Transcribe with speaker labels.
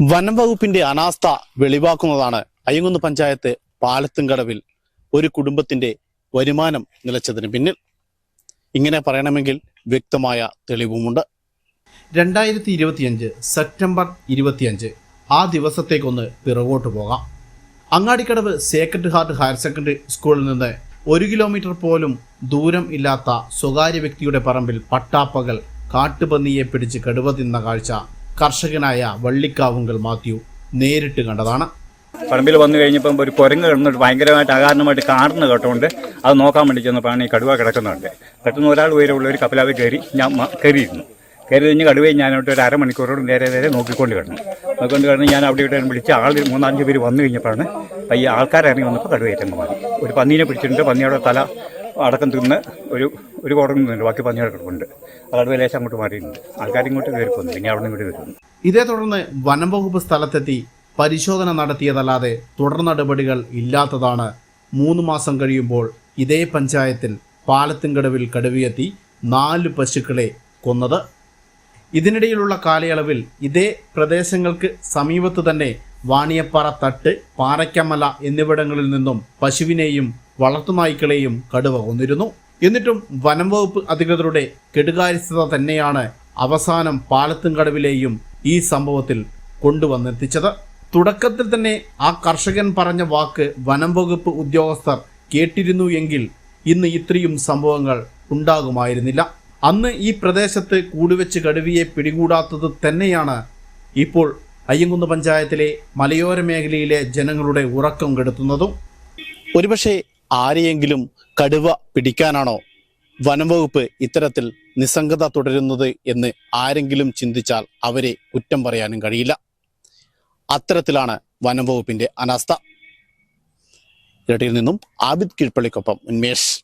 Speaker 1: വനം വകുപ്പിന്റെ അനാസ്ഥ വെളിവാക്കുന്നതാണ് അയ്യങ്കുന്ന് പഞ്ചായത്ത് പാലത്തുംകടവിൽ ഒരു കുടുംബത്തിന്റെ വരുമാനം നിലച്ചതിന് പിന്നിൽ. ഇങ്ങനെ പറയണമെങ്കിൽ വ്യക്തമായ തെളിവുമുണ്ട്. രണ്ടായിരത്തി ഇരുപത്തിയഞ്ച് സെപ്റ്റംബർ ഇരുപത്തിയഞ്ച് ആ ദിവസത്തേക്കൊന്ന് പിറകോട്ട് പോകാം. Angadikkadavu sacred heart higher secondary സ്കൂളിൽ നിന്ന് ഒരു കിലോമീറ്റർ പോലും ദൂരം ഇല്ലാത്ത സ്വകാര്യ വ്യക്തിയുടെ പറമ്പിൽ പട്ടാപ്പകൽ കാട്ടുപന്നിയെ പിടിച്ച് കടുവ തിന്ന കാഴ്ച കർഷകനായ വള്ളിക്കാവുങ്കൽ മാത്യു നേരിട്ട് കണ്ടതാണ്.
Speaker 2: പറമ്പിൽ വന്നു കഴിഞ്ഞപ്പം ഒരു കുരങ്ങ് കിടന്നിട്ട് ഭയങ്കരമായിട്ട് അകാരണമായിട്ട് കാർന്ന് കേട്ടോണ്ട് അത് നോക്കാൻ വേണ്ടി ചെന്നപ്പോഴാണ് ഈ കടുവ കിടക്കുന്നുണ്ട്. പെട്ടെന്ന് ഒരാൾ ഉയരമുള്ള ഒരു കപ്പലാവ് കയറി ഞാൻ കയറിയിരുന്നു. കയറി കഴിഞ്ഞ് കടുവയെ ഞാനോട്ട് ഒരു അരമണിക്കൂറോട് നേരെ നേരെ നോക്കിക്കൊണ്ട് കിടന്നു. നോക്കിക്കൊണ്ട് കിടന്ന് ഞാൻ അവിടെ ഇവിടെ വിളിച്ച് ആൾ മൂന്നാലഞ്ച് പേര് വന്നു കഴിഞ്ഞപ്പോഴാണ് ഈ ആൾക്കാരിറങ്ങി വന്നപ്പോൾ കടുവയറ്റങ്ങ് മാറി. ഒരു പന്നീനെ പിടിച്ചിട്ടുണ്ട്. പന്നിയുടെ തല അടക്കം തിന്ന് ഒരു ഒരു കുടം തിന്നുണ്ട് ബാക്കി പന്നി കിടക്കുന്നുണ്ട് അതാണ് ലേശം അങ്ങോട്ട് മാറിയിട്ടുണ്ട്. ആൾക്കാർ ഇങ്ങോട്ട് കയറി പോകുന്നു പിന്നെ. അവിടെ നിന്ന് ഇങ്ങോട്ട് വരുന്നു
Speaker 1: ഇതേ തുടർന്ന് വനം വകുപ്പ് സ്ഥലത്തെത്തി പരിശോധന നടത്തിയതല്ലാതെ തുടർ നടപടികൾ ഇല്ലാത്തതാണ്. മൂന്ന് മാസം കഴിയുമ്പോൾ ഇതേ പഞ്ചായത്തിൽ പാലത്തിൻകടവിൽ കടുവയെത്തി നാല് പശുക്കളെ കൊന്നത്. ഇതിനിടയിലുള്ള കാലയളവിൽ ഇതേ പ്രദേശങ്ങൾക്ക് സമീപത്ത് തന്നെ വാണിയപ്പാറ തട്ട് പാറയ്ക്കമല എന്നിവിടങ്ങളിൽ നിന്നും പശുവിനെയും വളർത്തുനായ്ക്കളെയും കടുവ കൊന്നിരുന്നു. എന്നിട്ടും വനം വകുപ്പ് അധികൃതരുടെ കെടുകാര്യസ്ഥത തന്നെയാണ് അവസാനം പാലത്തുംകടവിലെയും ഈ സംഭവത്തിൽ കൊണ്ടുവന്നെത്തിച്ചത്. തുടക്കത്തിൽ തന്നെ ആ കർഷകൻ പറഞ്ഞ വാക്ക് വനം വകുപ്പ് ഉദ്യോഗസ്ഥർ കേട്ടിരുന്നു എങ്കിൽ ഇന്ന് ഇത്രയും സംഭവങ്ങൾ ഉണ്ടാകുമായിരുന്നില്ല. അന്ന് ഈ പ്രദേശത്ത് കൂടുവെച്ച് കടുവയെ പിടികൂടാത്തത് തന്നെയാണ് ഇപ്പോൾ അയ്യങ്കുന്ന് പഞ്ചായത്തിലെ മലയോര മേഖലയിലെ ജനങ്ങളുടെ ഉറക്കം കെടുത്തുന്നതും. ഒരുപക്ഷെ ആരെയെങ്കിലും കടുവ പിടിക്കാനാണോ വനംവകുപ്പ് ഇത്തരത്തിൽ നിസ്സംഗത തുടരുന്നത് എന്ന് ആരെങ്കിലും ചിന്തിച്ചാൽ അവരെ കുറ്റം പറയാനും കഴിയില്ല. അത്തരത്തിലാണ് വനംവകുപ്പിന്റെ അനാസ്ഥ. ഇരട്ടിയിൽ നിന്നും ആബിദ് കീഴ്പള്ളിക്കൊപ്പം ഉന്മേഷ്.